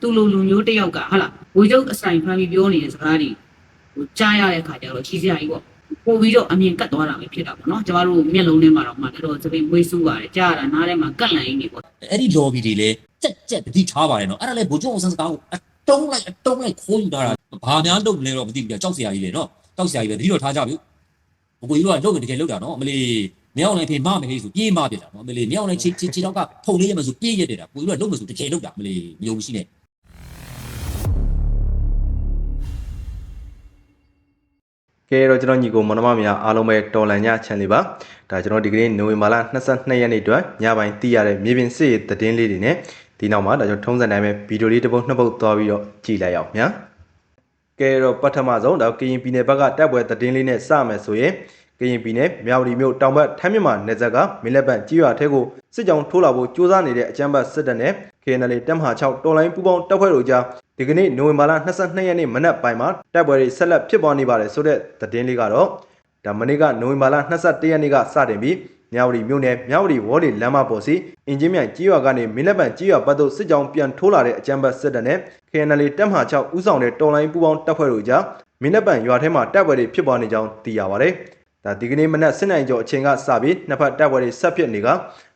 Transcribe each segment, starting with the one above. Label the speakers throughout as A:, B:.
A: သူ့လိုလူမျိုးတစ်ယောက်ကဟုတ်လားဝေကျုပ်အဆိုင်ဖမ်းပြီးပြောနေတဲ့စကားတွေဟိုကြားရတဲ့ခါကျတော့ကြီးစရာကြီးပေါ့ပို့ပြီးတော့အမြင်ကတ်သွားတာပဲဖြစ်တာပေါ့နော်ကျမတို့မျက်လုံးထဲမှာတော့မှတော်တော်သပင်မွေးဆူပါတယ်ကြားရတာနားထဲမှာကတ်လန်ရင်းနေပေါ့
B: အဲ့ဒီ lobby တွေလည်းကြက်ကြက်တတိထားပါတယ်နော်အဲ့ဒါလည်းဘိုးချုပ်အောင်ဆန်းစကားကိုအတုံးလိုက်အတုံးလိုက်ခိုးယူထားတာဘာများလုပ်လဲတော့မသိဘူးကြာကြောက်စရာကြီးလေနော်ကြောက်စရာကြီးပဲတတိတော့ထားကြပြီဘကိုကြီးတို့ကလုပ်တကယ်လုပ်တာနော်အမလီမြောက်နိုင်ဖေမမလေးဆိုပြေးမပြတာနော်အမလီမြောက်နိုင်ချီချီချီတော့ကဖုန်လေးရမဆိုပြေးရတယ်တာကိုကြီးတို့ကလုပ်မဆိုတကယ်လုပ်တာအမလီမယုံရှိနဲ့
C: ကဲတော့ကျွန်တော်ညီကိုမနမများအားလုံးပဲတော်လန်ညချန်လေးပါဒါကျွန်တော်ဒီကနေ့နိုဝင်ဘာလ22ရက်နေ့အတွက်ညပိုင်းသိရတဲ့မြေပြင်စစ်ရေးသတင်းလေးတွေနဲ့ဒီနောက်မှာဒါကျွန်တော်ထုံးစံတိုင်းပဲဗီဒီယိုလေးတစ်ပုတ်နှစ်ပုတ်သွားပြီးတော့ကြည့်လိုက်အောင်ညာကဲတော့ပထမဆုံးဒါကရင်ပြည်နယ်ဘက်ကတပ်ပွဲသတင်းလေးနဲ့စမယ်ဆိုရင် ကရင်ပြည်နယ်မြောက်ဒီမြို့တောင်ဘက်ထမ်းမြမနယ်ဇက်ကမင်းလက်ပံကြီးရွာထဲကိုစစ်ကြောင်းထိုးလာဖို့ကြိုးစားနေတဲ့အကြမ်းဖက်စစ်တပ်နဲ့ KNL တပ်မဟာ6တော်လိုင်းပူပေါင်းတပ်ဖွဲ့တို့ကြားဒီကနေ့နိုဝင်ဘာလ22ရက်နေ့မနက်ပိုင်းမှာတပ်ပွဲတွေဆက်လက်ဖြစ်ပွားနေပါတယ်ဆိုတဲ့သတင်းလေးကတော့ဒါမနေ့ကနိုဝင်ဘာလ22ရက်နေ့ကစတင်ပြီးမြဝတီမြို့နယ်မြဝတီဝေါ်လီလမ်းမပေါ်စီအင်ဂျင်မြိုင်ကြီးရွာကနေမင်းလက်ပံကြီးရွာဘက်သို့စစ်ကြောင်းပြန်ထိုးလာတဲ့အကြမ်းဖက်စစ်တပ်နဲ့ KNL တပ်မဟာ6ဦးဆောင်တဲ့တော်လိုင်းပူပေါင်းတပ်ဖွဲ့တို့ကြားမင်းလက်ပံရွာထဲမှာတပ်ပွဲတွေဖြစ်ပွားနေကြောင်းသိရပါတယ် ဒါဒီကနေ့မနက်7:00နာရီကျော်အချိန်ကစပြီးနှစ်ဖက်တပ်ပွဲတွေဆက်ဖြစ်နေက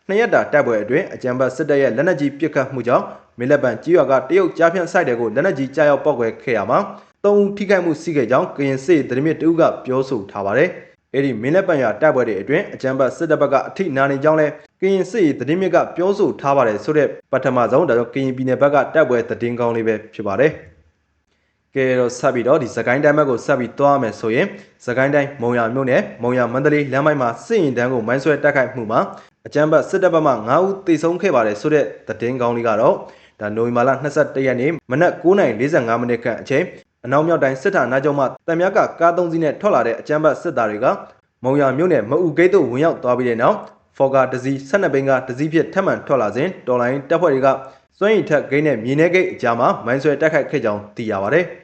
C: နှစ်ရက်တာတပ်ပွဲအတွင်းအကြံဘတ်စစ်တပ်ရဲ့လက်နက်ကြီးပစ်ခတ်မှုကြောင့်မင်းလက်ပံကြီးရွာကတရုတ်ကြားဖြန့်ဆိုင်တဲ့ကိုလက်နက်ကြီးကြားရောက်ပောက်ကွဲခဲ့ရမှာသုံးဦးထိခိုက်မှုရှိခဲ့ကြောင်းကရင်စစ်သတင်းမြစ်တဦးကပြောဆိုထားပါတယ်။အဲ့ဒီမင်းလက်ပံရွာတပ်ပွဲတွေအတွင်းအကြံဘတ်စစ်တပ်ဘက်ကအထိနာနေကြောင်းလဲကရင်စစ်သတင်းမြစ်ကပြောဆိုထားပါတယ်ဆိုတဲ့ပထမဆုံးဒါကြောင့်ကရင်ပြည်နယ်ဘက်ကတပ်ပွဲသတင်းကောင်းလေးပဲဖြစ်ပါတယ်။ ကဲတော့ဆက်ပြီးတော့ဒီစကိုင်းတိုင်းဘက်ကိုဆက်ပြီးသွားမယ်ဆိုရင်စကိုင်းတိုင်းမုံရမြို့နယ်မုံရမန္တလေးလမ်းပိုင်းမှာစစ်ရင်တန်းကိုမိုင်းဆွဲတိုက်ခိုက်မှုမှာအကြမ်းဖက်စစ်တပ်ဘက်မှ9ဦးသေဆုံးခဲ့ပါတယ်ဆိုတဲ့သတင်းကောင်းလေးကတော့ဒါနိုဝင်ဘာလ22ရက်နေ့မနက်9:45မိနစ်ခန့်အချိန်အနောက်မြောက်တိုင်းစစ်ဌာနချုပ်မှတံမြကကားသုံးစီးနဲ့ထွက်လာတဲ့အကြမ်းဖက်စစ်သားတွေကမုံရမြို့နယ်မအူဂိတ်သို့ဝင်ရောက်သွားပြီးတဲ့နောက်ဖော်ကာတစီ12ဘိန်းကတစီဖြစ်ထပ်မံထွက်လာစဉ်တော်လိုင်းတပ်ဖွဲ့တွေကစွန့်ရင်ထက်ဂိတ်နဲ့မြေနေဂိတ်အကြားမှာမိုင်းဆွဲတိုက်ခိုက်ခဲ့ကြောင်းသိရပါတယ်။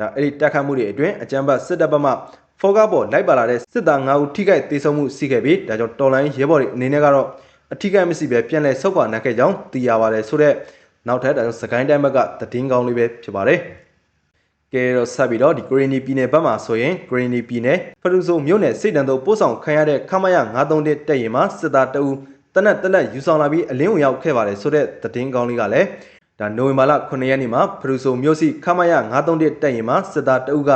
C: ဒါအဲ့ဒီတိုက်ခိုက်မှုတွေအတွင်းအကြမ်းဖက်စစ်တပ်ဘက်မှဖော်ကာပေါ်လိုက်ပါလာတဲ့စစ်သား9ဦးထိခိုက်ဒေဆုံးမှုရှိခဲ့ပြီးဒါကြောင့်တော်လိုင်းရဲဘော်တွေအနေနဲ့ကတော့အထိခိုက်မရှိပဲပြန်လည်ဆုတ်ခွာနိုင်ခဲ့ကြောင်းသိရပါတယ်ဆိုတော့နောက်ထပ်ဒါကြောင့်စကိုင်းတိုင်းဘက်ကသတင်းကောင်းလေးပဲဖြစ်ပါတယ်။ကဲတော့ဆက်ပြီးတော့ဒီဂရီနီပြည်နယ်ဘက်မှာဆိုရင်ဂရီနီပြည်နယ်ဖရူဆိုမြို့နယ်စိတ်တံတို့ပို့ဆောင်ခံရတဲ့ခမရ931တက်ရင်မှာစစ်သားတအူတနက်တလက်ယူဆောင်လာပြီးအလင်းဝင်ရောက်ခဲ့ပါတယ်ဆိုတဲ့သတင်းကောင်းလေးကလည်း ဒါနိုဝင်ဘာလ9ရက်နေ့မှာဖရူဆိုမြို့စီခမရ931တက်ရင်မှာစစ်သားတအူက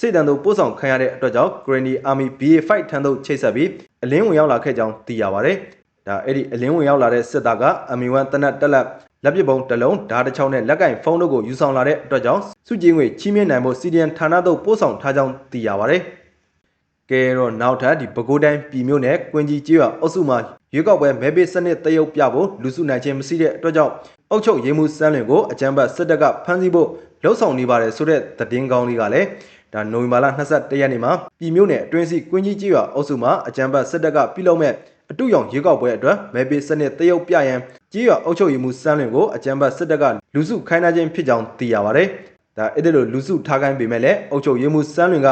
C: စိတ်တံတို့ပို့ဆောင်ခံရတဲ့အတွက်ကြောင့် Granny Army BA5 ထံသို့ချိတ်ဆက်ပြီးအလင်းဝင်ရောက်လာခဲ့ကြောင်းသိရပါတယ်။ဒါအဲ့ဒီအလင်းဝင်ရောက်လာတဲ့စစ်သားက MI1 တနက်တက်လက်လက်ပစ်ပုံတစ်လုံးဓာတ်တစ်ချောင်းနဲ့လက်ကင်ဖုန်းတို့ကိုယူဆောင်လာတဲ့အတွက်ကြောင့်စုကြည်ငွေချီးမြှင့်နိုင်ဖို့စီဒီအန်ဌာနသို့ပို့ဆောင်ထားကြောင်းသိရပါတယ်။ကဲတော့နောက်ထပ်ဒီပဲခူးတိုင်းပြည်မြို့နယ်ကွင်ကြီးကျေးရွာအုပ်စုမှာရွေးကောက်ပွဲမဲပေးစနစ်တရုပ်ပြဖို့လူစုနိုင်ခြင်းမရှိတဲ့အတွက်ကြောင့် အုပ်ချုပ်ရေးမှုစမ်းလင်ကိုအကြမ်းဖက်စစ်တပ်ကဖမ်းဆီးဖို့လှုံ့ဆော်နေပါတယ်ဆိုတဲ့သတင်းကောင်းလေးကလည်းဒါနိုဝင်ဘာလ22ရက်နေ့မှာပြည်မြို့နယ်အတွင်းစီကွင်းကြီးကြီးရွာအုပ်စုမှာအကြမ်းဖက်စစ်တပ်ကပြုလုပ်မဲ့အတူရောင်ရေကောက်ပွဲအတွက်မဲပေးစနစ်တရုပ်ပြရန်ကြီးရွာအုပ်ချုပ်ရေးမှုစမ်းလင်ကိုအကြမ်းဖက်စစ်တပ်ကလူစုခိုင်းထားခြင်းဖြစ်ကြောင်းသိရပါတယ်။ဒါအဲ့ဒီလိုလူစုထားခိုင်းပေမဲ့လည်းအုပ်ချုပ်ရေးမှုစမ်းလင်က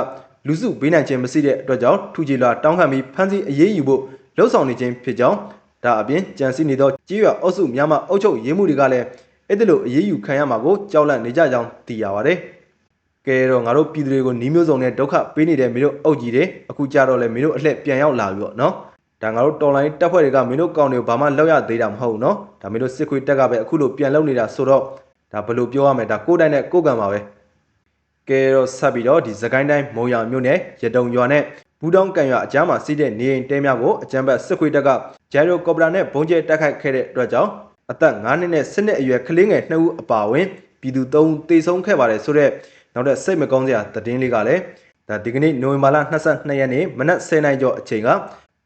C: လူစုပေးနိုင်ခြင်းမရှိတဲ့အတွက်ကြောင့်ထူကြီးလာတောင်းခံပြီးဖမ်းဆီးအရေးယူဖို့လှုံ့ဆော်နေခြင်းဖြစ်ကြောင်း ဒါအပြင်ကြံစည်နေသောကြီးရွာအုပ်စုများမှအုပ်ချုပ်ရေးမှုတွေကလည်းအဲ့ဒီလိုအရေးယူခံရမှာကိုကြောက်လန့်နေကြကြောင်းသိရပါတယ်။ကဲတော့ငါတို့ပြည်သူတွေကိုနှီးမျိုးစုံနဲ့ဒုက္ခပေးနေတဲ့မင်းတို့အုပ်ကြီးတွေအခုကြတော့လေမင်းတို့အလှည့်ပြန်ရောက်လာပြီပေါ့နော်ဒါငါတို့တော်လိုင်းတက်ဖွဲ့တွေကမင်းတို့ကောင်းတွေကိုဘာမှလောက်ရသေးတာမဟုတ်ဘူးနော်ဒါမင်းတို့စစ်ခွေတက်ကပဲအခုလိုပြန်လုပ်နေတာဆိုတော့ဒါဘယ်လိုပြောရမလဲဒါကိုယ်တိုင်နဲ့ကိုယ်ကံပါပဲကဲတော့ဆက်ပြီးတော့ဒီသခိုင်းတိုင်းမုံရမြို့နယ်ရတုံရွာနဲ့ ဘူးတောင်းကန်ရွာအကြားမှာစီးတဲ့နေအိမ်တဲများကိုအကြမ်းဖက်စစ်ခွေတက်ကဂျိုင်ရိုကော်ပရာနဲ့ဘုံကျဲတက်ခိုက်ခဲ့တဲ့အတွက်ကြောင့်အသက်9နှစ်နဲ့10နှစ်အရွယ်ကလေးငယ်2ဦးအပါအဝင်ပြည်သူ3ဦးသေဆုံးခဲ့ပါတယ်ဆိုတော့နောက်တဲ့စိတ်မကောင်းစရာသတင်းလေးကလည်းဒါဒီကနေ့နိုဝင်ဘာလ22ရက်နေ့မနက်10:00နာရီကျော်အချိန်က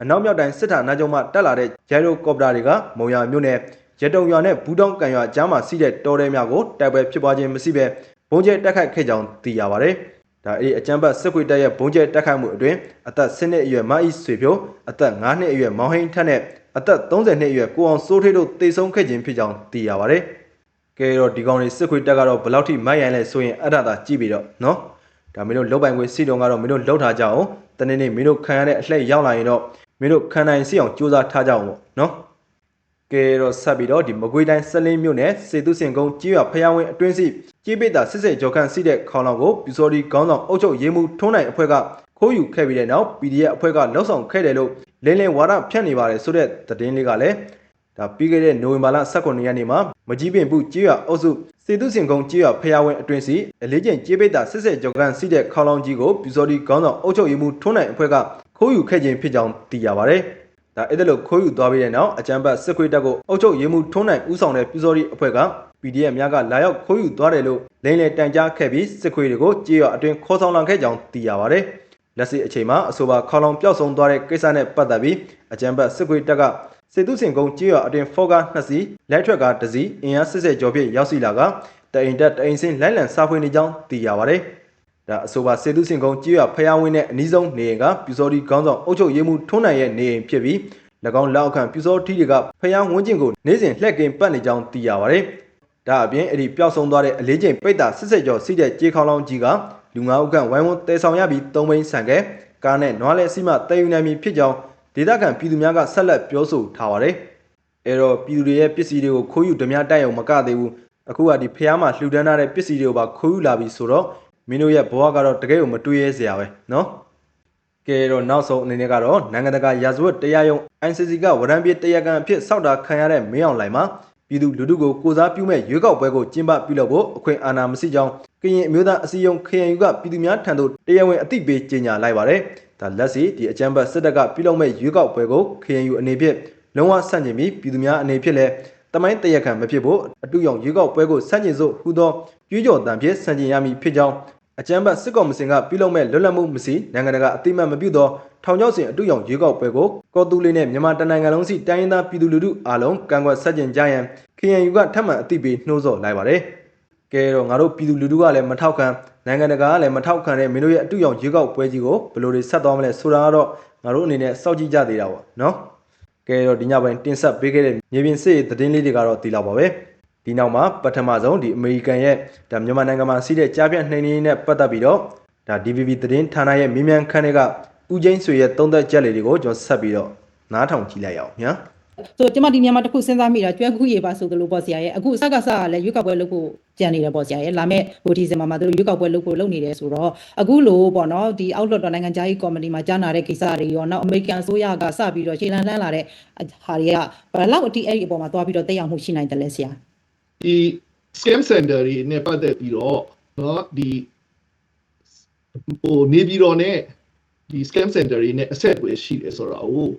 C: အနောက်မြောက်တိုင်းစစ်ဌာနချုပ်မှတက်လာတဲ့ဂျိုင်ရိုကော်ပတာတွေကမုံရမြို့နယ်ရတုံရွာနဲ့ဘူးတောင်းကန်ရွာကြားမှာစီးတဲ့တောထဲများကိုတိုက်ပွဲဖြစ်ပွားခြင်းမရှိဘဲဘုံကျဲတက်ခိုက်ခဲ့ကြောင်းသိရပါတယ်။ ဒါအဲ့ဒီအကြမ်းဖက်စစ်ခွေတပ်ရဲ့ဘုံကျဲတက်ခိုက်မှုအတွင်းအသက်10နှစ်အရွယ်မအီဆွေဖြိုးအသက်9နှစ်အရွယ်မောင်ဟိန်းထက်နဲ့အသက်30နှစ်အရွယ်ကိုအောင်စိုးထေးတို့တေဆုံးခဲ့ခြင်းဖြစ်ကြောင်းသိရပါတယ်။ကဲတော့ဒီကောင်တွေစစ်ခွေတက်ကတော့ဘယ်လောက်ထိမိုက်ရိုင်းလဲဆိုရင်အဲ့ဒါသာကြည့်ပြီးတော့နော်။ဒါမင်းတို့လောက်ပိုင်ခွေစီတုံကတော့မင်းတို့လောက်ထားကြအောင်။တနေ့နေ့မင်းတို့ခံရတဲ့အလှည့်ရောက်လာရင်တော့မင်းတို့ခံနိုင်စီအောင်စူးစမ်းထားကြအောင်ပေါ့နော် ကဲတော့ဆက်ပြီးတော့ဒီမကွေးတိုင်းစလင်းမြို့နယ်စေတုစင်ကုန်းကြီးရွာဖျားဝင်းအတွင်းစီကြီးပိတ်တာစစ်စစ်ကြော်ခန့်စီးတဲ့ခေါင်းလောင်ကိုပြူစော်ဒီခေါင်းဆောင်အုပ်ချုပ်ရေးမှုထုံးနိုင်အဖွဲ့ကခိုးယူခဲ့ပြီးတဲ့နောက် PDF အဖွဲ့ကလောက်ဆောင်ခဲ့တယ်လို့လင်းလင်းဝါဒဖြန့်နေပါတယ်ဆိုတဲ့သတင်းလေးကလည်းဒါပြီးခဲ့တဲ့နိုဝင်ဘာလ18ရက်နေ့မှာမကြီးပင်ဘူးကြီးရွာအုပ်စုစေတုစင်ကုန်းကြီးရွာဖျားဝင်းအတွင်းစီအလေးကျင့်ကြီးပိတ်တာစစ်စစ်ကြော်ခန့်စီးတဲ့ခေါင်းလောင်ကြီးကိုပြူစော်ဒီခေါင်းဆောင်အုပ်ချုပ်ရေးမှုထုံးနိုင်အဖွဲ့ကခိုးယူခဲ့ခြင်းဖြစ်ကြောင်းသိရပါတယ်။ ဒါအဲ့ဒါလို့ခိုးယူသွားပြီးတဲ့နောက်အကြမ်းဖက်စစ်ခွေးတပ်ကိုအုပ်ချုပ်ရေးမှုထုံးနိုင်ဦးဆောင်တဲ့ပြူစော်ရီအဖွဲ့က PDF များကလာရောက်ခိုးယူသွားတယ်လို့လိမ့်လေတန်ကြားခဲ့ပြီးစစ်ခွေးတွေကိုကြေးရအတွင်းခေါ်ဆောင်လာခဲ့ကြောင်းသိရပါတယ်။လက်ရှိအချိန်မှာအဆိုပါခေါလောင်ပျောက်ဆုံးသွားတဲ့ကိစ္စနဲ့ပတ်သက်ပြီးအကြမ်းဖက်စစ်ခွေးတပ်ကစေတုစင်ကုန်းကြေးရအတွင်းဖောကား2စီးလက်ထွက်က1စီးအင်အားစစ်စစ်ကျော်ဖြင့်ရောက်ရှိလာကတအိမ်တက်တအိမ်စင်းလိုင်းလံစားဖွေနေကြောင်းသိရပါတယ်။ ဒါအဆိုပါစေတုစင်ကုန်းကြေးရဖျားဝင်းနဲ့အနီးဆုံးနေအိမ်ကပြူစော်ဒီခေါင်းဆောင်အုပ်ချုပ်ရေးမှုထွန်းနိုင်ရဲ့နေအိမ်ဖြစ်ပြီး၎င်းလက်အောက်ခံပြူစောထီးတွေကဖျားဝင်းကျင်ကိုနေ့စဉ်လှည့်ကင်းပတ်နေကြောင်းသိရပါတယ်။ဒါအပြင်အဲ့ဒီပျောက်ဆုံးသွားတဲ့အလေးချိန်ပိတ်တာစစ်စစ်ကျော်စီးတဲ့ကြေးခေါင်းလောင်းကြီးကလူငါးဦးခန့်ဝိုင်းဝန်းတဲဆောင်ရပြီးသုံးဘိန်းဆန်ခဲ့ကားနဲ့နွားလဲစီမတဲယူနိုင်ပြီဖြစ်ကြောင်းဒေသခံပြည်သူများကဆက်လက်ပြောဆိုထားပါတယ်။အဲတော့ပြည်သူတွေရဲ့ပစ္စည်းတွေကိုခိုးယူဓမြတိုက်အောင်မကသေးဘူး။အခုကဒီဖျားမှာလှူဒန်းထားတဲ့ပစ္စည်းတွေကိုပါခိုးယူလာပြီဆိုတော့ မင်းတို့ရဲ့ဘဝကတော့တကယ်ကိုမတွေးရဲစရာပဲနော်။ကဲတော့နောက်ဆုံးအနေနဲ့ကတော့နိုင်ငံတကာရာဇဝတ်တရားရုံး ICC ကဝရံပြေတရားခံအဖြစ်စောက်တာခံရတဲ့မင်းအောင်လှိုင်မှာပြည်သူလူထုကိုကိုစားပြုမဲ့ရွေးကောက်ပွဲကိုကျင်းပပြုလုပ်ဖို့အခွင့်အာဏာမရှိကြောင်းကရင်အမျိုးသားအစည်းအရုံး KNU ကပြည်သူများထံသို့တရားဝင်အသိပေးကြေညာလိုက်ပါတယ်။ဒါလက်စီဒီအကြမ်းဖက်စစ်တပ်ကပြုလုပ်မဲ့ရွေးကောက်ပွဲကို KNU အနေဖြင့်လုံးဝဆန့်ကျင်ပြီးပြည်သူများအနေဖြင့်လည်းတမိုင်းတရခံမဖြစ်ဖို့အတူရောင်ရွေးကောက်ပွဲကိုဆန့်ကျင်စို့ဟူသောကြွေးကြော်တံဖြင့်ဆန့်ကျင်ရမည်ဖြစ်ကြောင်း အကြမ်းဖက်စစ်ကောင်မစင်ကပြုလုပ်မဲ့လွတ်လပ်မှုမရှိနိုင်ငံတကာအသိမှတ်မပြုသောထောင်ချောက်စဉ်အတူရောင်ရွေးကောက်ပွဲကိုကော်တူလေးနဲ့မြန်မာတနိုင်ငံလုံးစီတိုင်းရင်းသားပြည်သူလူထုအားလုံးကန့်ကွက်ဆန့်ကျင်ကြရန် KNU ကထပ်မံအသိပေးနှိုးဆော်လိုက်ပါတယ်။ကဲတော့ငါတို့ပြည်သူလူထုကလည်းမထောက်ခံနိုင်ငံတကာကလည်းမထောက်ခံတဲ့မင်းတို့ရဲ့အတူရောင်ရွေးကောက်ပွဲကြီးကိုဘယ်လိုတွေဆက်သွားမလဲဆိုတာကတော့ငါတို့အနေနဲ့စောင့်ကြည့်ကြသေးတာပေါ့နော်။ကဲတော့ဒီညပိုင်းတင်ဆက်ပေးခဲ့တဲ့မြေပြင်စစ်ရေးသတင်းလေးတွေကတော့ဒီလောက်ပါပဲ။ ဒီနောက်မှာပထမဆုံးဒီအမေရိကန်ရဲ့ဒါမြန်မာနိုင်ငံမှာစီးတဲ့ကြားပြတ်နှိမ်နင်းရေးနဲ့ပတ်သက်ပြီးတော့ဒါ DVB သတင်းဌာနရဲ့မြင်းမြန်ခန်းတွေကဦးကျင်းဆွေရဲ့သုံးသက်ချက်လေးတွေကိုကျွန်တော်ဆက်ပြီးတော့နားထောင်ကြည့်လိုက်ရအောင်ညာ။
D: ဆိုတော့ကျမဒီမြန်မာတစ်ခုစဉ်းစားမိတာကျွဲခုရေပါဆိုသလိုပေါ့ဆရာရဲ့အခုစကစကလည်းရွေးကောက်ပွဲလုပ်ဖို့ကြံနေတယ်ပေါ့ဆရာရဲ့လာမဲ့ဟိုဒီဇင်ဘာမှာသူတို့ရွေးကောက်ပွဲလုပ်ဖို့လုပ်နေတယ်ဆိုတော့အခုလိုပေါ့နော်ဒီအောက်လွှတ်တော်နိုင်ငံခြားရေးကော်မတီမှာကြားနာတဲ့ကိစ္စတွေရောနောက်အမေရိကန်အစိုးရကစပြီးတော့ခြေလန်းလန်းလာတဲ့ဟာတွေကဘယ်လောက်အထိအဲ့ဒီအပေါ်မှာသွားပြီးတော့တက်ရောက်မှုရှိနိုင်တယ်လဲဆရာ
E: ဒီ scam center တွေနဲ့ပတ်သက်ပြီးတော့เนาะဒီဟိုနေပြည်တော်နဲ့ဒီ scam center တွေနဲ့အဆက်အသွယ်ရှိတယ်ဆိုတော့ဟို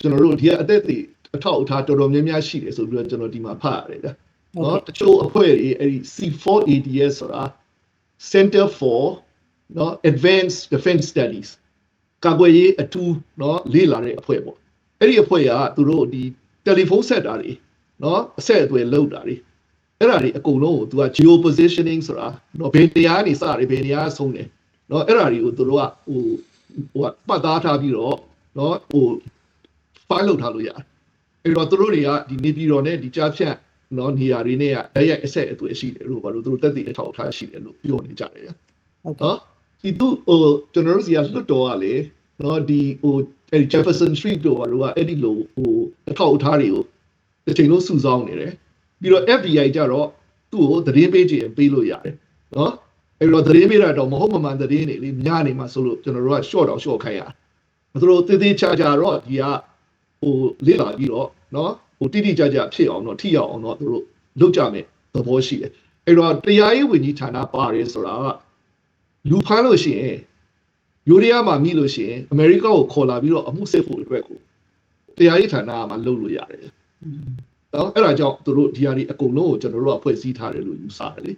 E: ကျွန်တော်တို့ဒီကအသက်တွေအထောက်အထားတော်တော်များများရှိတယ်ဆိုပြီးတော့ကျွန်တော်ဒီမှာဖတ်ရတယ်ဗျာเนาะတချို့အဖွဲ့တွေအဲ့ဒီ C4ADS ဆိုတာ Center for เนาะ Advanced Defense Studies ကာကွယ်ရေးအထူးเนาะလေ့လာတဲ့အဖွဲ့ပေါ့အဲ့ဒီအဖွဲ့ကသူတို့ဒီတယ်လီဖုန်းဆက်တာတွေเนาะအဆက်အသွယ်လုပ်တာတွေ အဲ့ဒါတွေအကုန်လုံးကို तू က geo positioning ဆိုတာနော်ဘယ်နေရာနေစတယ်ဘယ်နေရာဆုံးတယ်နော်အဲ့ဒါတွေကိုသူတို့ကဟိုဟိုကပတ်သားထားပြီးတော့နော်ဟို file လုပ်ထားလို့ရတယ်အဲ့တော့သူတို့တွေကဒီနေပြည်တော်နဲ့ဒီကြားဖြတ်နော်နေရာတွေနဲ့ကတိုက်ရိုက်အဆက်အသွယ်ရှိတယ်လို့ဘာလို့သူတို့တက်တည်အထောက်အထားရှိတယ်လို့ပြောနေကြတယ်
D: ဟုတ်
E: နော်ဒီသူဟိုကျွန်တော်တို့စီကလွတ်တော်ကလေနော်ဒီဟိုအဲ့ဒီ Jefferson Street တို့ဘာလို့ကအဲ့ဒီလိုဟိုအထောက်အထားတွေကိုတစ်ချိန်လုံးစုဆောင်းနေတယ် ပြီးတော့ FBI ကြတော့သူ့ကိုသတင်းပေးချင်ပေးလို့ရတယ်နော်အဲ့တော့သတင်းပေးတာတော့မဟုတ်မမှန်သတင်းတွေလေညနေမှဆိုလို့ကျွန်တော်တို့က short တော့ short ခိုင်းရသူတို့သေးသေးချာချာတော့ဒီကဟိုလေ့လာပြီးတော့နော်ဟိုတိတိကျကျဖြစ်အောင်တော့ထိရောက်အောင်တော့သူတို့လုပ်ကြမယ်သဘောရှိတယ်အဲ့တော့တရားရေးဝန်ကြီးဌာနပါတယ်ဆိုတာကလူဖမ်းလို့ရှိရင်ယူရီးယားမှာမိလို့ရှိရင်အမေရိကကိုခေါ်လာပြီးတော့အမှုစစ်ဖို့အတွက်ကိုတရားရေးဌာနကမှလုပ်လို့ရတယ်။ နော်အဲ့ဒါကြောင့်သူတို့ဒီဟာဒီအကုန်လုံးကိုကျွန်တော်တို့ကဖွဲ့စည်းထားတယ်လို့ယူဆတယ်လေ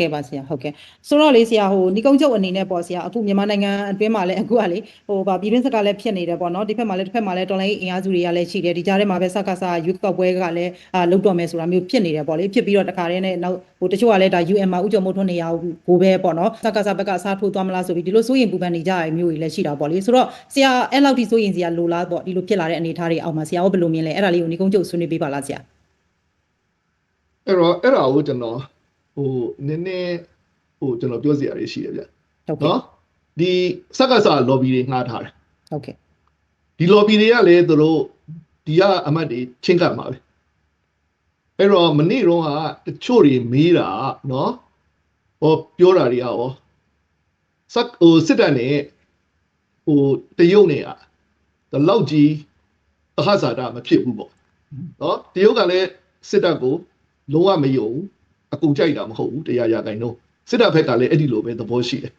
D: ကဲပါဆရာဟုတ်ကဲ့ဆိုတော့လေဆရာဟိုညီကုန်းချုပ်အနေနဲ့ပေါ့ဆရာအခုမြန်မာနိုင်ငံအတွင်းမှာလည်းအခုကလေဟိုဗာပြည်တွင်းစကားလည်းဖြစ်နေတယ်ပေါ့နော်ဒီဘက်မှာလည်းတစ်ဖက်မှာလည်းတော်လိုင်းအင်အားစုတွေကလည်းရှိတယ်ဒီကြားထဲမှာပဲစကားစားရွေးကောက်ပွဲကလည်းအာလုတ်တော်မယ်ဆိုတာမျိုးဖြစ်နေတယ်ပေါ့လေဖြစ်ပြီးတော့တခါတည်းနဲ့နောက်ဟိုတချို့ကလည်းဒါ UN မှာဥကြုံမို့ထွန်းနေရကိုပဲပေါ့နော်စကားစားဘက်ကအစားထိုးသွားမလားဆိုပြီးဒီလိုစိုးရင်ပူပန်နေကြရမျိုးတွေလည်းရှိတာပေါ့လေဆိုတော့ဆရာအဲ့လောက်ထိစိုးရင်စရာလိုလားပေါ့ဒီလိုဖြစ်လာတဲ့အနေအထားတွေအောက်မှာဆရာရောဘယ်လိုမြင်လဲအဲ့ဒါလေးကိုညီကုန်းချုပ်ဆွေးနွေးပေးပါလားဆရာ။
E: အဲ့တော့အဲ့ဒါကိုကျွန်တော် ဟိုနည်းနည်းဟိုကျွန်တော်ပြောစရာတွေရှိတယ်ဗျ
D: ဟုတ်။ကဲ့
E: နော်ဒီစက္ကစ lobby တွေငှားထားတယ်
D: ဟုတ်ကဲ့။
E: ဒီ lobby တွေကလည်းသူတို့ဒီကအမတ်တွေချင်းကပ်မှာပဲအဲ့တော့မနေ့တော့ကတချို့တွေမေးတာနော်ဟောပြောတာတွေကဟောစက်ဟိုစစ်တပ်နဲ့ဟိုတရုတ်နဲ့อ่ะဒီလောက်ကြီးအဟဇာတာမဖြစ်ဘူးပေါ့နော်တရုတ်ကလည်းစစ်တပ်ကိုလုံးဝမယုံဘူး အကုန်ကြိုက်တာမဟုတ်ဘူးတရားရခိုင်တော့စစ်တပ်ဘက်ကလည်းအဲ့ဒီလိုပဲသဘောရှိတယ်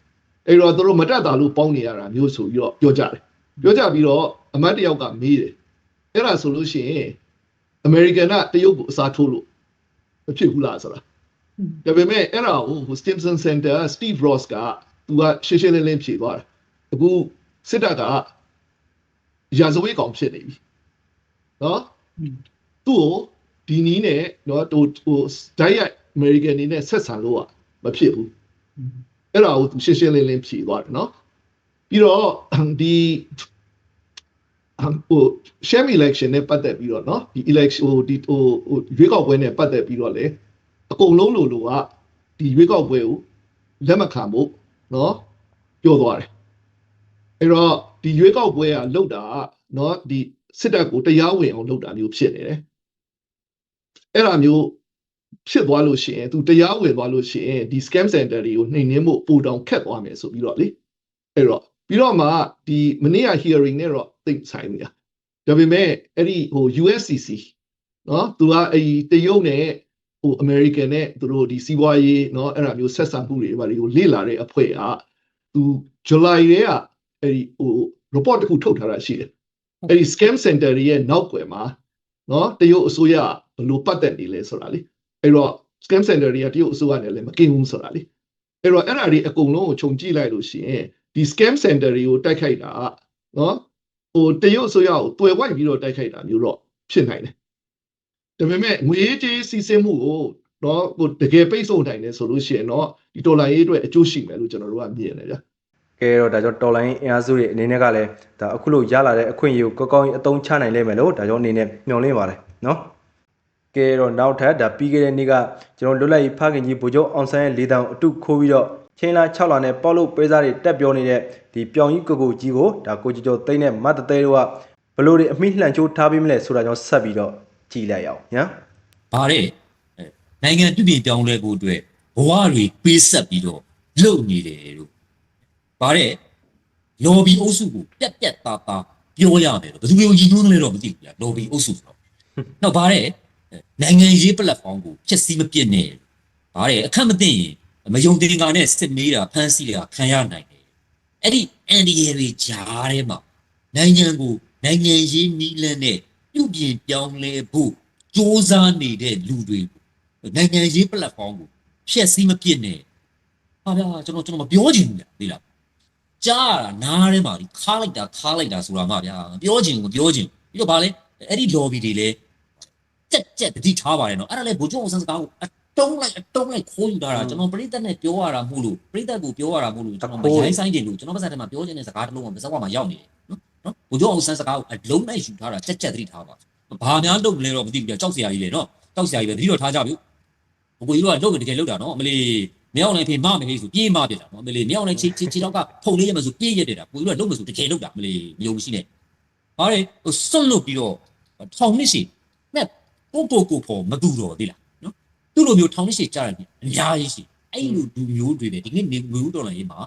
E: အဲ့တော့သူတို့မတက်တာလို့ပေါင်းနေရတာမျိုးဆိုပြီးတော့ပြောကြတယ်ပြောကြပြီးတော့အမတ်တယောက်ကမေးတယ်အဲ့ဒါဆိုလို့ရှိရင်အမေရိကန်ကတရုတ်ကိုအစားထိုးလို့မဖြစ်ဘူးလားဆိုတာဒါပေမဲ့အဲ့ဒါကိုဟို Stimson Center Steve Ross ကသူကရှင်းရှင်းလင်းလင်းဖြေသွားတယ်အခုစစ်တပ်ကရာဇဝတ်ကောင်ဖြစ်နေပြီနော်သူ့ကိုဒီနီးနဲ့နော်ဟိုဟို ဒိုင်ရက် American နေနဲ့ဆက်ဆံလို့อ่ะမဖြစ်ဘူးအဲ့ဒါကိုသူရှင်းရှင်းလင်းလင်းဖြေသွားတယ်နော်ပြီးတော့ဒီဟို sham election နဲ့ပတ်သက်ပြီးတော့เนาะဒီ election ဟိုဒီဟိုဟိုရွေးကောက်ပွဲနဲ့ပတ်သက်ပြီးတော့လေအကုန်လုံးလိုလိုကဒီရွေးကောက်ပွဲကိုလက်မခံဖို့เนาะပြောသွားတယ်အဲ့တော့ဒီရွေးကောက်ပွဲကလှုပ်တာကเนาะဒီစစ်တပ်ကိုတရားဝင်အောင်လှုပ်တာမျိုးဖြစ်နေတယ်အဲ့ဒါမျိုး ဖြစ်သွားလို့ရှိရင်သူတရားဝင်သွားလို့ရှိရင်ဒီ scam center တွေကိုနှိမ်နှင်းဖို့ပိုတောင်ခက်သွားမယ်ဆိုပြီးတော့လေအဲ့တော့ပြီးတော့မှဒီမနေ့က hearing နဲ့တော့သိဆိုင်နေတာဒါပေမဲ့အဲ့ဒီဟို USCC နော်သူကအဲ့ဒီတရုတ်နဲ့ဟို American နဲ့သူတို့ဒီစီးပွားရေးနော်အဲ့ဒါမျိုးဆက်ဆံမှုတွေဘာတွေကိုလေ့လာတဲ့အဖွဲ့ကသူ July ရဲ့ကအဲ့ဒီဟို report တစ်ခုထုတ်ထားတာရှိတယ်အဲ့ဒီ scam center ရဲ့နောက်ွယ်မှာနော်တရုတ်အစိုးရဘယ်လိုပတ်သက်နေလဲဆိုတာလေ အဲ့တော့ scam center တွေကတရုတ်အစိုးရနဲ့လည်းမကင်ဘူးဆိုတာလေအဲ့တော့အဲ့ဒါတွေအကုန်လုံးကိုခြုံကြည့်လိုက်လို့ရှိရင်ဒီ scam center တွေကိုတိုက်ခိုက်တာနော်ဟိုတရုတ်အစိုးရကိုတွယ်ဝိုက်ပြီးတော့တိုက်ခိုက်တာမျိုးတော့ဖြစ်နိုင်တယ်ဒါပေမဲ့ငွေကြေးစီးဆင်းမှုကိုတော့ဟိုတကယ်ပိတ်ဆို့နိုင်တယ်ဆိုလို့ရှိရင်တော့ဒီဒေါ်လာရေးအတွက်အကျိုးရှိမယ်လို့ကျွန်တော်တို့ကမြင်တယ်ဗျာ
C: ကဲတော့ဒါကြောင့်တော်လိုင်းအင်အားစုတွေအနေနဲ့ကလည်းဒါအခုလို့ရလာတဲ့အခွင့်အရေးကိုကောင်းကောင်းအသုံးချနိုင်လိမ့်မယ်လို့ဒါကြောင့်အနေနဲ့မျှော်လင့်ပါတယ်နော် ကဲတော့နောက်ထပ်ဒါပြီးခဲ့တဲ့နေ့ကကျွန်တော်လွတ်လပ်ရေးဖခင်ကြီးဗိုလ်ချုပ်အောင်ဆန်းရဲ့လေးတောင်အတုခိုးပြီးတော့ချင်းလာ6လာနဲ့ပေါလုတ်ပေးစားတွေတက်ပြောနေတဲ့ဒီပြောင်ကြီးကိုကိုကြီးကိုဒါကိုကြီးကျော်သိန်းနဲ့မတ်တသေးတို့ကဘလို့တွေအမိလှန်ချိုးထားပြီးမလဲဆိုတာကြောင့်ဆက်ပြီးတော့ကြည်လိုက်အောင်ညာ။
B: ဗါတဲ့အဲနိုင်ငံပြုပြင်ပြောင်းလဲဖို့အတွက်ဘဝတွေပေးဆက်ပြီးတော့လုပ်နေတယ်လို့ဗါတဲ့လော်ဘီအုပ်စုကိုပြက်ပြက်သားသားပြောရမယ်လို့ဘယ်သူမျိုးရည်ညွှန်းလဲတော့မသိဘူးဗျာလော်ဘီအုပ်စုဆိုတော့နောက်ဗါတဲ့ နိုင်ငံရေး platform ကိုဖြစ်စီမပြစ်နဲ့ဗါတဲ့အခက်မသိရင်မယုံတင်ငါနဲ့စစ်မေးတာဖမ်းဆီးတာခံရနိုင်တယ်အဲ့ဒီအန်ဒီရတွေကြားထဲမှာနိုင်ငံကိုနိုင်ငံရေးနီးလန်းနဲ့ပြုပြင်ပြောင်းလဲဖို့စ조사နေတဲ့လူတွေနိုင်ငံရေး platform ကိုဖျက်ဆီးမပြစ်နဲ့ဟာဗျာကျွန်တော်ကျွန်တော်မပြောချင်ဘူးဗျာသိလားကြားရတာနားထဲမှာဒီခါလိုက်တာခါလိုက်တာဆိုတာမှဗျာမပြောချင်ဘူးမပြောချင်ဘူးပြီးတော့ဗာလဲအဲ့ဒီ lobby တွေလည်း ကြက်ကြက်တတိထားပါတယ်နော်အဲ့ဒါလည်းဘိုးချုပ်အောင်ဆန်းစကားကိုအတုံးလိုက်အတုံးလိုက်ခိုးယူတာကျွန်တော်ပြိသက်နဲ့ပြောရတာမို့လို့ပြိသက်ကိုပြောရတာမို့လို့ကျွန်တော်မရိုင်းဆိုင်ချင်လို့ကျွန်တော်ပါစတဲ့မှာပြောချင်တဲ့စကားတစ်လုံးကပါစက်ဝါမှာရောက်နေတယ်နော်နော်ဘိုးချုပ်အောင်ဆန်းစကားကိုအလုံးနဲ့ယူထားတာကြက်ကြက်တတိထားပါဘာများလုပ်မလဲတော့မသိဘူးကြာကြောက်စရာကြီးလေနော်ကြောက်စရာကြီးပဲတတိတော့ထားကြပြီဘိုးကြီးတို့ကလုပ်တယ်တကယ်လုပ်တာနော်အမလီမြောက်နိုင်ဖေးမမယ်ဟေးဆိုပြေးမပြစ်တာနော်အမလီမြောက်နိုင်ချီချီချီတော့ကဖုန်လေးရမယ်ဆိုပြေးရက်တယ်တာဘိုးကြီးတို့ကလုပ်မယ်ဆိုတကယ်လုပ်တာအမလီမယုံမရှိနဲ့ဟာလေဟိုစွန့်လို့ပြီးတော့ထောင်နှစ်စီမဲ့ ပို့ပို့ကိုဖို့မတူတော့သေးလားနော်သူ့လိုမျိုးထောင်နှစ်စီကြားတယ်အများကြီးရှိအဲ့လိုလူမျိုးတွေပဲဒီနေ့နေငွေဦးဒေါ်လာရေးမှာ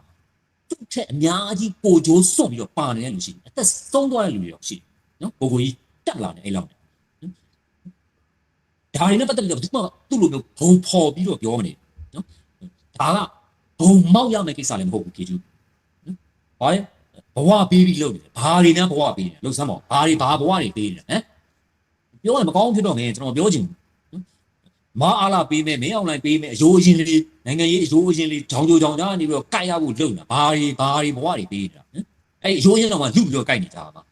B: သူ့ထက်အများကြီးပိုကြိုးစွန့်ပြီးတော့ပါနေတဲ့လူရှိတယ်အသက်ဆုံးသွားတဲ့လူတွေရောရှိတယ်နော်ဘိုးကြီးတက်လာတယ်အဲ့လောက်ဒါတွေနဲ့ပတ်သက်ပြီးတော့ဘယ်သူမှသူ့လိုမျိုးဘုံဖော်ပြီးတော့ပြောမနေနော်ဒါကဘုံမောက်ရမယ့်ကိစ္စလည်းမဟုတ်ဘူးကေကျူနော်ဘာလဲဘဝပေးပြီးလုပ်နေတယ်ဘာတွေနဲ့ဘဝပေးနေတယ်လှုပ်ဆမ်းပါဘာတွေဘာဘဝတွေပေးနေတယ်ဟမ် ပြောရင်မကောင်းဖြစ်တော့မင်းကျွန်တော်ပြောချင်ဘူးနော်မအားလာပေးမယ်မင်းအွန်လိုင်းပေးမယ်အယိုးအရင်လေးနိုင်ငံရေးအယိုးအရင်လေးဂျောင်ဂျောင်ဂျောင်ကြားနေပြီးတော့ကြိုက်ရဖို့လုပ်နေတာဘာတွေဘာတွေဘဝတွေပေးနေတာဟမ်အဲ့အယိုးအရင်တော့မှလူပြီးတော့ကြိုက်နေကြတာပါ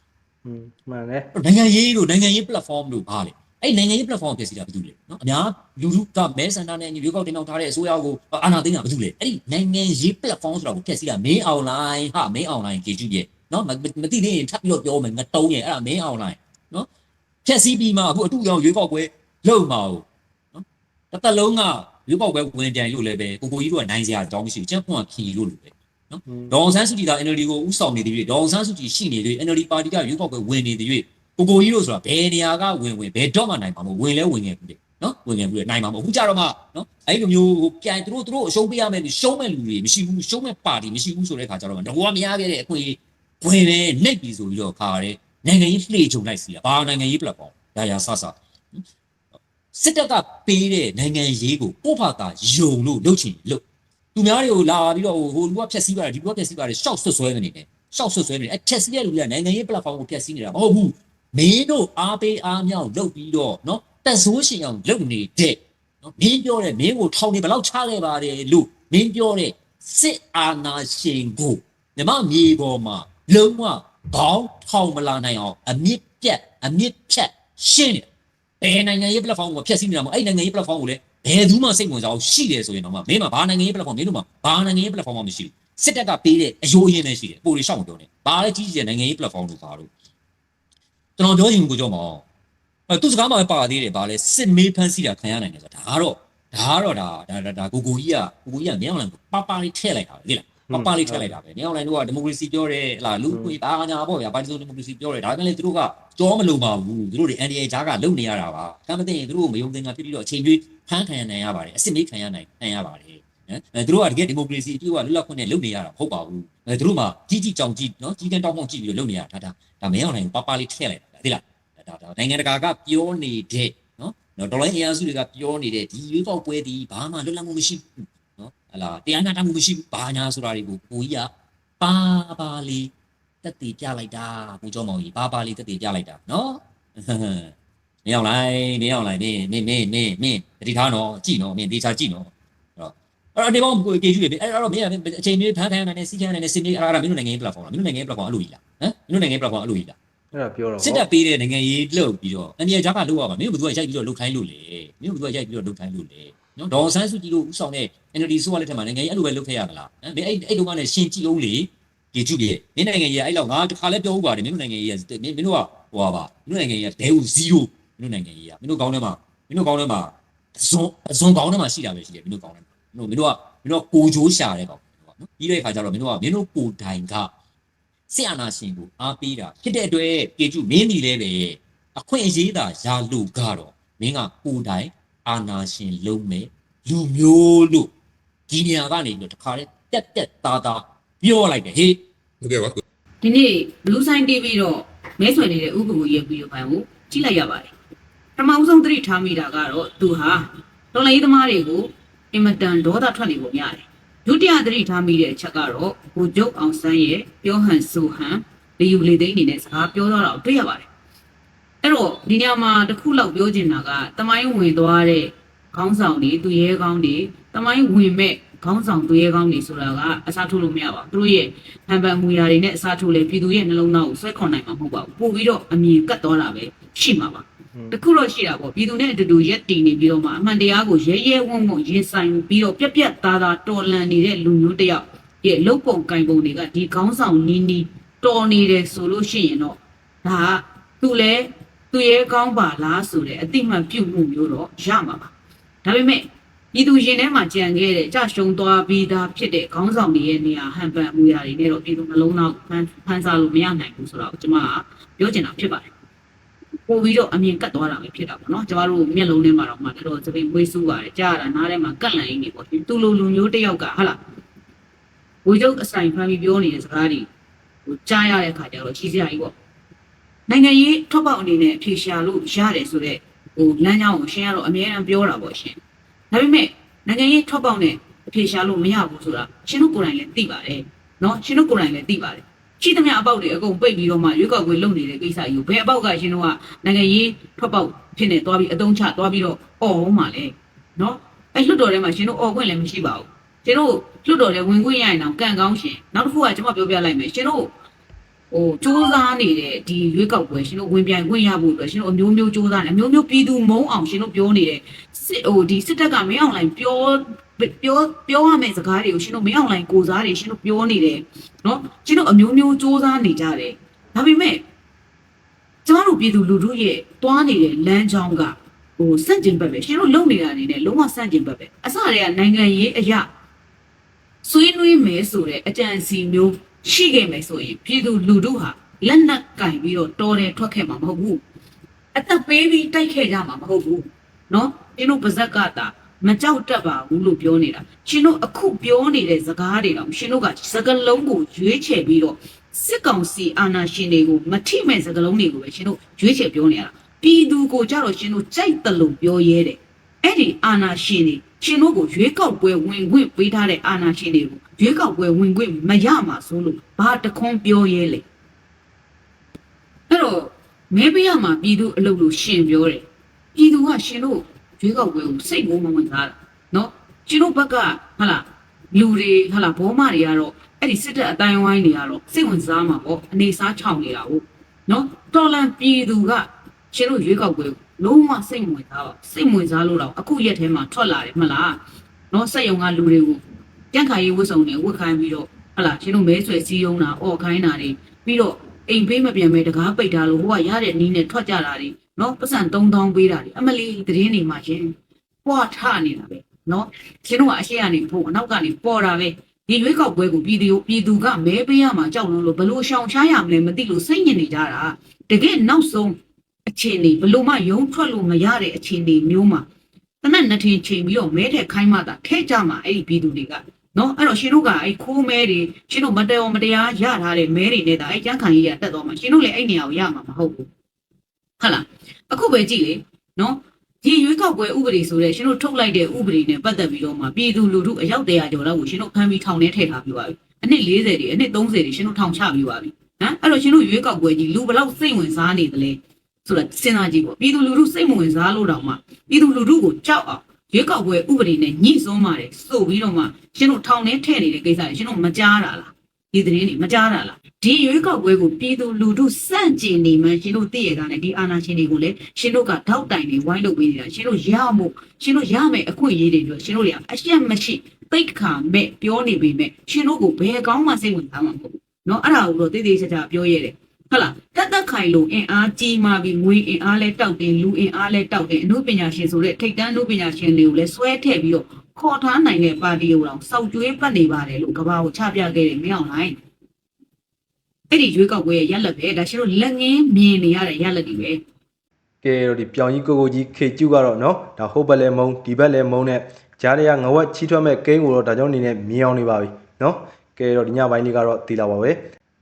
C: อืมမှန်တယ်
B: နိုင်ငံရေးတို့နိုင်ငံရေး platform တို့ဘာလဲအဲ့နိုင်ငံရေး platform ဖြစ်စီတာဘာလို့လဲနော်အများလူလူကမဲစင်တာနဲ့ရွေးကောက်တင်အောင်ထားတဲ့အစိုးရကိုအာဏာသိမ်းတာဘာလို့လဲအဲ့ဒီနိုင်ငံရေး platform ဆိုတာကိုဖြစ်စီတာမင်း online ဟာမင်း online ကေကျူရဲ့နော်မမသိသေးရင်ထပ်ပြီးတော့ပြောမယ်ငတုံးရဲ့အဲ့ဒါမင်း online နော် ဖြစ်စီပြီးမှအခုအတူရောင်ရွေးကောက်ပွဲလုံမှာဟုတ်နော်တစ်သက်လုံးကရွေးကောက်ပွဲဝင်ပြန်လို့လည်းပဲကိုကိုကြီးတို့ကနိုင်စရာအကြောင်းမရှိဘူးကျန်ကွန်ကခီလို့လို့ပဲ
C: อืม
B: ဒေါအောင်ဆန်းစုကြည်က NLD ကိုဥဆောင်နေသည်၍ဒေါအောင်ဆန်းစုကြည်ရှိနေသည် NLD ပါတီကရွေးကောက်ပွဲဝင်နေသည်၍ကိုကိုကြီးတို့ဆိုတာဘယ်နေရာကဝင်ဝင်ဘယ်တော့မှနိုင်မှာမဟုတ်ဝင်လဲဝင်ငယ်ဘူးလေနော်ဝင်ငယ်ဘူးလေနိုင်မှာမဟုတ်အခုကြတော့မှနော်အဲ့လိုမျိုးဟိုပြန်သူတို့သူတို့အရှုံးပေးရမယ်ရှုံးမဲ့လူတွေမရှိဘူးရှုံးမဲ့ပါတီမရှိဘူးဆိုတဲ့ခါကျတော့မှတကွာမရခဲ့တဲ့အခွင့်အရေးဝင်နေနှိပ်ပြီဆိုပြီးတော့ခါရဲ နိုင်ငံရေးလှေချုံလိုက်စီတာဘာနိုင်ငံရေး platform ရာရာဆဆစစ်တပ်ကပေးတဲ့နိုင်ငံရေးကိုပို့ဖတာယုံလို့လုပ်ချင်လို့သူများတွေကိုလာပြီးတော့ဟိုလူကဖြက်စီးပါတယ်ဒီလူကဖြက်စီးပါတယ်ရှောက်ဆွဆွဲနေတယ်ရှောက်ဆွဆွဲနေတယ်အဖြက်စီးတဲ့လူကနိုင်ငံရေး platform ကိုဖြက်စီးနေတာမဟုတ်ဘူးမင်းတို့အားပေးအားမြောက်လုပ်ပြီးတော့နော်တက်ဆိုးရှင်အောင်လုပ်နေတဲ့နော်မင်းပြောတဲ့မင်းကိုထောင်နေဘလောက်ချခဲ့ပါတယ်လို့မင်းပြောတဲ့စစ်အာဏာရှင်ကိုမြမမြေပေါ်မှာလုံးဝ ဘောင်းထောင်မလာနိုင်အောင်အမြင့်ပြတ်အမြင့်ဖြတ်ရှင်းတယ်ဘယ်နိုင်ငံရေး platform ကိုဖျက်ဆီးနေတာမဟုတ်အဲ့နိုင်ငံရေး platform ကိုလည်းဘယ်သူမှစိတ်ဝင်စားအောင်ရှိတယ်ဆိုရင်တော့မင်းမှာဘာနိုင်ငံရေး platform မင်းတို့မှာဘာနိုင်ငံရေး platform မှမရှိဘူးစစ်တပ်ကပေးတဲ့အယိုးအရင်နဲ့ရှိတယ်ပို့လေးရှောက်မပြောနဲ့ဘာလဲကြီးကြီးတဲ့နိုင်ငံရေး platform လို့ပါလို့ကျွန်တော်ပြောချင်ကိုကြောမောင်အဲသူစကားမှာပဲပါသေးတယ်ဗာလဲစစ်မေးဖန်းစီတာခံရနိုင်တယ်ဆိုတာဒါကတော့ဒါကတော့ဒါဒါဒါဒါကိုကိုကြီးကကိုကိုကြီးကမြောင်းလန်ပပလေးထည့်လိုက်တာပဲလေလား ပပလေးထည့်လိုက်တာပဲမြောင်းလန်တို့ကဒီမိုကရေစီပြောတယ်ဟလာလူ့ခွေဘာညာပေါ့ဗျာဘာလို့ဒီမိုကရေစီပြောတယ်ဒါပေမဲ့လေသူတို့ကကြောမလုံပါဘူးသူတို့တွေ NDA ဂျားကလုံနေရတာပါကမ္မသိရင်သူတို့မယုံသင်္ကာဖြစ်ပြီးတော့အချိန်ကျွေးဖမ်းခံရနိုင်ရပါတယ်အစစ်မေးခံရနိုင်နိုင်ရပါတယ်နော်အဲသူတို့ကတကယ်ဒီမိုကရေစီအပြည့်အဝလွတ်လပ်ခွင့်နဲ့လုပ်နေရတာမဟုတ်ပါဘူးအဲသူတို့မှကြီးကြီးကြောင်ကြီးနော်ကြီးကန်းတောင်းပေါင်းကြည့်ပြီးတော့လုပ်နေရတာဒါဒါဒါမင်းအောင်နိုင်ပပလေးထည့်လိုက်တာသိလားဒါဒါနိုင်ငံတကာကပြောနေတဲ့နော်နော်ဒေါ်လာအင်အားစုတွေကပြောနေတဲ့ဒီရွေးကောက်ပွဲဒီဘာမှလွတ်လပ်မှုမရှိဘူးနော် ဟလာတရားနာတမှုမရှိဘူးဘာညာဆိုတာတွေကိုကိုကြီးကပါပါလေးတက်တည်ပြလိုက်တာကိုကျော်မောင်ကြီးပါပါလေးတက်တည်ပြလိုက်တာနော်မင်းအောင်လိုက်မင်းအောင်လိုက်မင်းမင်းမင်းမင်းမင်းတတိထားနော်ကြည့်နော်မင်းတေချာကြည့်နော်အဲ့တော့အဲ့တော့ဒီကောင်ကိုကေကျူရေအဲ့တော့မင်းအချိန်မျိုးဖန်းဖန်းနိုင်နေစီးချမ်းနိုင်နေစင်နေအဲ့ဒါမင်းတို့နိုင်ငံရေး platform လားမင်းတို့နိုင်ငံရေး platform အဲ့လိုကြီးလားဟမ်မင်းတို့နိုင်ငံရေး platform အဲ့လိုကြီးလား
C: အဲ့ဒါပြောတော့
B: စစ်တပ်ပေးတဲ့နိုင်ငံရေးလှုပ်ပြီးတော့အန်ဒီယာဂျာကလှုပ်ရပါမင်းတို့ဘယ်သူကရိုက်ပြီးတော့လှုပ်ခိုင်းလို့လေမင်းတို့ဘယ်သူကရိုက်ပြီးတော့လှုပ်ခိုင်းလို့လေ နော်ဒေါ်ဆန်းစုကြည်တို့ဥဆောင်တဲ့ NLD ဆိုရလက်ထက်မှာနိုင်ငံရေးအဲ့လိုပဲလှုပ်ခဲ့ရမလားဟမ်မင်းအဲ့အဲ့တုန်းကလည်းရှင်ကြည့်အောင်လေဒီကျုပ်ရဲ့မင်းနိုင်ငံရေးအဲ့လောက်ငါတခါလဲပြောဥပါတယ်မင်းတို့နိုင်ငံရေးကမင်းမင်းတို့ကဟိုပါပါမင်းတို့နိုင်ငံရေးကဒဲဦး0မင်းတို့နိုင်ငံရေးကမင်းတို့ကောင်းထဲမှာမင်းတို့ကောင်းထဲမှာအစွန်းအစွန်းကောင်းထဲမှာရှိတာပဲရှိတယ်မင်းတို့ကောင်းထဲမှာမင်းတို့မင်းတို့ကမင်းတို့ကကိုဂျိုးရှာတဲ့ကောင်နော်ပြီးတဲ့အခါကျတော့မင်းတို့ကမင်းတို့ကိုတိုင်ကဆရာနာရှင်ကိုအားပေးတာဖြစ်တဲ့အတွက်ကေကျုမင်းဒီလဲပဲအခွင့်အရေးသာရာလို့ကတော့မင်းကကိုယ်တိုင်အာနာရှင်လုံးမဲ့ လူမျိုးလို့ဒီနေရာကနေပြီးတော့တခါတည်းတက်တက်သားသားပြောလိုက်တယ်ဟေး
F: ဟုတ်ကဲ့ပါ
A: ဒီနေ့ Blue Sign TV တော့မဲဆွယ်နေတဲ့ဥပဒေရဲ့ဗီဒီယိုဖိုင်ကိုကြည့်လိုက်ရပါတယ်ပထမဦးဆုံးသတိထားမိတာကတော့သူဟာတော်လိုင်းသမားတွေကိုအင်မတန်ဒေါသထွက်နေပုံရတယ်ဒုတိယသတိထားမိတဲ့အချက်ကတော့ကိုကျုပ်အောင်ဆန်းရဲ့ပြောဟန်ဆိုဟန်လေယူလေသိန်းအနေနဲ့စကားပြောတော့တာကိုတွေ့ရပါတယ်အဲ့တော့ဒီညမှာတစ်ခုလောက်ပြောချင်တာကတမိုင်းဝင်သွားတဲ့ ခေါင်းဆောင်တွေသူရဲကောင်းတွေတမိုင်းဝင်မဲ့ခေါင်းဆောင်သူရဲကောင်းတွေဆိုတာကအစားထိုးလို့မရပါဘူးသူတို့ရဲ့ဟန်ပန်မူရာတွေနဲ့အစားထိုးလဲပြည်သူရဲ့နှလုံးသားကိုဆွဲခွန်နိုင်မှာမဟုတ်ပါဘူးပို့ပြီးတော့အမြင်ကတ်သွားတာပဲရှိမှာပါတခုတော့ရှိတာပေါ့ပြည်သူနဲ့အတူတူရက်တည်နေပြီးတော့မှအမှန်တရားကိုရဲရဲဝံ့ဝံ့ရင်ဆိုင်ပြီးတော့ပြက်ပြက်သားသားတော်လန်နေတဲ့လူမျိုးတစ်ယောက်ရဲ့လုတ်ပုံကင်ပုံတွေကဒီခေါင်းဆောင်နီးနီးတော်နေတယ်ဆိုလို့ရှိရင်တော့ဒါကသူလဲသူရဲ့ကောင်းပါလားဆိုတဲ့အတိမတ်ပြုတ်မှုမျိုးတော့ရမှာပါ ဒါပေမဲ့ပြည်သူရင်ထဲမှာကြံခဲ့တဲ့ကြရှုံသွားပြီးသားဖြစ်တဲ့ခေါင်းဆောင်တွေရဲ့နေရာဟန်ပန်မှုရာတွေနဲ့တော့ပြည်သူနှလုံးသားကိုဖန်ဖန်ဆာလို့မရနိုင်ဘူးဆိုတော့ကျွန်မကပြောချင်တာဖြစ်ပါတယ်ပို့ပြီးတော့အမြင်ကတ်သွားတာပဲဖြစ်တာပေါ့နော်ကျမတို့မျက်လုံးထဲမှာတော့မှတော်တော်သပိန်မွေးဆူပါတယ်ကြားရတာနားထဲမှာကတ်လန်ရင်းနေပေါ့သူလိုလူမျိုးတစ်ယောက်ကဟာလားဝေကျုပ်အဆိုင်ဖမ်းပြီးပြောနေတဲ့စကားတွေဟိုကြားရတဲ့ခါကျတော့ကြီးစရာကြီးပေါ့နိုင်ငံရေးထွက်ပေါက်အနေနဲ့အဖြေရှာလို့ရတယ်ဆိုတော့ ဟိုလမ်းကြောင်းကိုရှင်းရတော့အများအားပြောတာပေါ့ရှင်ဒါပေမဲ့နိုင်ငံရေးထွက်ပေါက်နဲ့အဖြေရှာလို့မရဘူးဆိုတာရှင်တို့ကိုယ်တိုင်လည်းသိပါတယ်နော်ရှင်တို့ကိုယ်တိုင်လည်းသိပါတယ်ရှိသမျှအပေါက်တွေအကုန်ပိတ်ပြီးတော့မှရွေးကောက်ပွဲလုပ်နေတဲ့ကိစ္စကြီးကိုဘယ်အပေါက်ကရှင်တို့ကနိုင်ငံရေးထွက်ပေါက်ဖြစ်နေသွားပြီးအတုံးချသွားပြီးတော့អော်ဟောမှာလေနော်အဲ့လွတ်တော်ထဲမှာရှင်တို့អော်ခွင့်လည်းမရှိပါဘူးရှင်တို့လွတ်တော်ထဲဝင်ခွင့်ရရင်တော့ကံကောင်းရှင်နောက်တစ်ခုကကျွန်မပြောပြလိုက်မယ်ရှင်တို့ ဟိုစူးစမ်းနေတဲ့ဒီရွေးကောက်ပွဲရှင်တို့ဝင်ပြိုင်ခွင့်ရဖို့အတွက်ရှင်တို့အမျိုးမျိုးစူးစမ်းတယ်အမျိုးမျိုးပြည်သူမုံအောင်ရှင်တို့ပြောနေတဲ့စစ်ဟိုဒီစစ်တပ်ကမင်းအောင်လိုင်းပြောပြောပြောရမယ့်စကားတွေကိုရှင်တို့မင်းအောင်လိုင်းကိုစားတွေရှင်တို့ပြောနေတယ်နော်ရှင်တို့အမျိုးမျိုးစူးစမ်းနေကြတယ်ဒါပေမဲ့ကျမတို့ပြည်သူလူထုရဲ့တွားနေတဲ့လမ်းကြောင်းကဟိုစန့်ကျင်ဘက်ပဲရှင်တို့လုံနေတာအနေနဲ့လုံးဝစန့်ကျင်ဘက်ပဲအစတည်းကနိုင်ငံရေးအရာဆွေးနွေးမယ်ဆိုတဲ့အကြံစီမျိုး ရှိခဲ့မယ်ဆိုရင်ပြည်သူလူထုဟာလက်နက်ကင်ပြီးတော့တော်တယ်ထွက်ခဲ့မှာမဟုတ်ဘူးအသက်ပေးပြီးတိုက်ခဲ့ကြမှာမဟုတ်ဘူးနော်ရှင်တို့ပါဇက်ကတာမကြောက်တတ်ပါဘူးလို့ပြောနေတာရှင်တို့အခုပြောနေတဲ့စကားတွေတော့ရှင်တို့ကစကလုံးကိုရွေးချယ်ပြီးတော့စစ်ကောင်စီအာဏာရှင်တွေကိုမထိမဲ့စကလုံးတွေကိုပဲရှင်တို့ရွေးချယ်ပြောနေရတာပြည်သူကိုကြတော့ရှင်တို့ကြိုက်တယ်လို့ပြောရဲတယ်အဲ့ဒီအာနာရှင်တွေ ရှင်တို့ကိုရွေးကောက်ပွဲဝင်ခွင့်ပေးထားတဲ့အာနာရှင်တွေကိုရွေးကောက်ပွဲဝင်ခွင့်မရမှာဆိုလို့ဘာတခွန်းပြောရဲလဲအဲ့တော့မဲပေးရမှာပြည်သူအလုပ်လို့ရှင်ပြောတယ်ပြည်သူကရှင်တို့ရွေးကောက်ပွဲကိုစိတ်ကိုမဝင်စားတာနော်ရှင်တို့ဘက်ကဟလာလူတွေဟလာဘောမတွေကတော့အဲ့ဒီစစ်တပ်အတိုင်းဝိုင်းတွေကတော့စိတ်ဝင်စားမှာပေါ့အနေစားချောင်နေတာဟုတ်နော်တော်လန်ပြည်သူကရှင်တို့ရွေးကောက်ပွဲကို လုံးဝစိတ်ဝင်စားပါစိတ်ဝင်စားလို့တော့အခုရက်ထဲမှာထွက်လာတယ်မလားနော်စက်ယုံကလူတွေကိုကြန့်ခိုင်ရေးဝတ်စုံတွေဝတ်ခိုင်းပြီးတော့ဟလာရှင်တို့မဲဆွဲစည်းရုံးတာအော်ခိုင်းတာတွေပြီးတော့အိမ်ဖေးမပြန်မဲတကားပိတ်တာလို့ဟိုကရတဲ့နီးနဲ့ထွက်ကြတာတွေနော်ပတ်စံ3000ပေးတာတွေအမလီသတင်းတွေမှာရှင်ပွားထနေတာပဲနော်ရှင်တို့ကအရှိကနေဖို့အနောက်ကနေပေါ်တာပဲဒီရွေးကောက်ပွဲကိုပြည်သူပြည်သူကမဲပေးရမှာကြောက်လို့လို့ဘလို့ရှောင်ရှားရမလဲမသိလို့စိတ်ညစ်နေကြတာတကယ်နောက်ဆုံး အခြေအနေဘလို့မှယုံထွက်လို့မရတဲ့အခြေအနေမျိုးမှာတနက်နှစ်ထင်ချိန်ပြီးတော့မဲတဲ့ခိုင်းမှသာထဲကြမှာအဲ့ဒီပြည်သူတွေကနော်အဲ့တော့ရှင်တို့ကအဲ့ခိုးမဲတွေရှင်တို့မတော်မတရားရထားတဲ့မဲတွေနဲ့ဒါအဲ့ကြမ်းခံကြီးရတက်သွားမှာရှင်တို့လည်းအဲ့နေရာကိုရမှာမဟုတ်ဘူးဟုတ်လားအခုပဲကြည့်လေနော်ဒီရွေးကောက်ပွဲဥပဒေဆိုတဲ့ရှင်တို့ထုတ်လိုက်တဲ့ဥပဒေနဲ့ပတ်သက်ပြီးတော့မှပြည်သူလူထုအယောက်တရာကျော်လောက်ကိုရှင်တို့ဖမ်းပြီးထောင်ထဲထည့်ထားပြီးပါပြီအနှစ်40တွေအနှစ်30တွေရှင်တို့ထောင်ချပြီးပါပြီဟမ်အဲ့တော့ရှင်တို့ရွေးကောက်ပွဲကြီးလူဘယ်လောက်စိတ်ဝင်စားနေသလဲ ဆိုတာစဉ်းစားကြည့်ပေါ့ပြည်သူလူထုစိတ်မဝင်စားလို့တောင်မှပြည်သူလူထုကိုကြောက်အောင်ရွေးကောက်ပွဲဥပဒေနဲ့ညှိစွန်းပါတယ်ဆိုပြီးတော့မှရှင်တို့ထောင်ထဲထည့်နေတဲ့ကိစ္စတွေရှင်တို့မကြားတာလားဒီသတင်းတွေမကြားတာလားဒီရွေးကောက်ပွဲကိုပြည်သူလူထုစန့်ကျင်နေမှရှင်တို့သိရတာနဲ့ဒီအာဏာရှင်တွေကိုလည်းရှင်တို့ကထောက်တိုင်နေဝိုင်းလုပ်ပေးနေတာရှင်တို့ရမို့ရှင်တို့ရမယ်အခွင့်အရေးတွေတို့ရှင်တို့တွေကအရှက်မရှိသိတ်ခါမဲ့ပြောနေပေမဲ့ရှင်တို့ကိုဘယ်ကောင်းမှစိတ်ဝင်စားမှာမဟုတ်ဘူးเนาะအဲ့ဒါကိုတော့တိတိကျကျပြောရတယ် ဟုတ်လားတက်တက်ခိုင်လို့အင်အားကြီးမှပြီးငွေအင်အားလဲတောက်တယ်လူအင်အားလဲတောက်တယ်အမှုပညာရှင်ဆိုတဲ့ထိတ်တန်းအမှုပညာရှင်တွေကိုလဲဆွဲထည့်ပြီးတော့ခေါ်ထားနိုင်တဲ့ပါတီကိုတော့စောက်ကျွေးပတ်နေပါတယ်လို့ကဘာကိုချပြခဲ့တယ်မင်းအောင်လိုက်အဲ့ဒီရွေးကောက်ပွဲရဲ့ရလက်ပဲဒါရှင်တို့လက်ငင်းမြင်နေရတဲ့ရလက်တွေပဲ
C: ကဲတော့ဒီပြောင်ကြီးကိုကိုကြီးခေကျုကတော့နော်ဒါဟိုဘက်လဲမုံဒီဘက်လဲမုံနဲ့ကြားရရငဝက်ချီးထွက်မဲ့ကိန်းကိုတော့ဒါကြောင့်နေနဲ့မြင်အောင်နေပါပြီနော်ကဲတော့ဒီညပိုင်းလေးကတော့ဒီလောက်ပါပဲ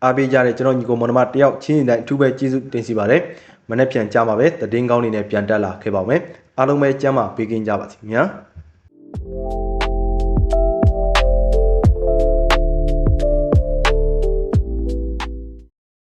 C: အားပေးကြတဲ့ကျွန်တော်ညီကိုမောင်နှမတယောက်ချင်းတိုင်းအထူးပဲကျေးဇူးတင်စီပါတယ်မနေ့ပြန်ကြမှာပဲတည်င်းကောင်းနေနဲ့ပြန်တက်လာခဲ့ပါမယ်အားလုံးပဲကျမ်းမာပေးကင်းကြပါစေခင်ဗျာ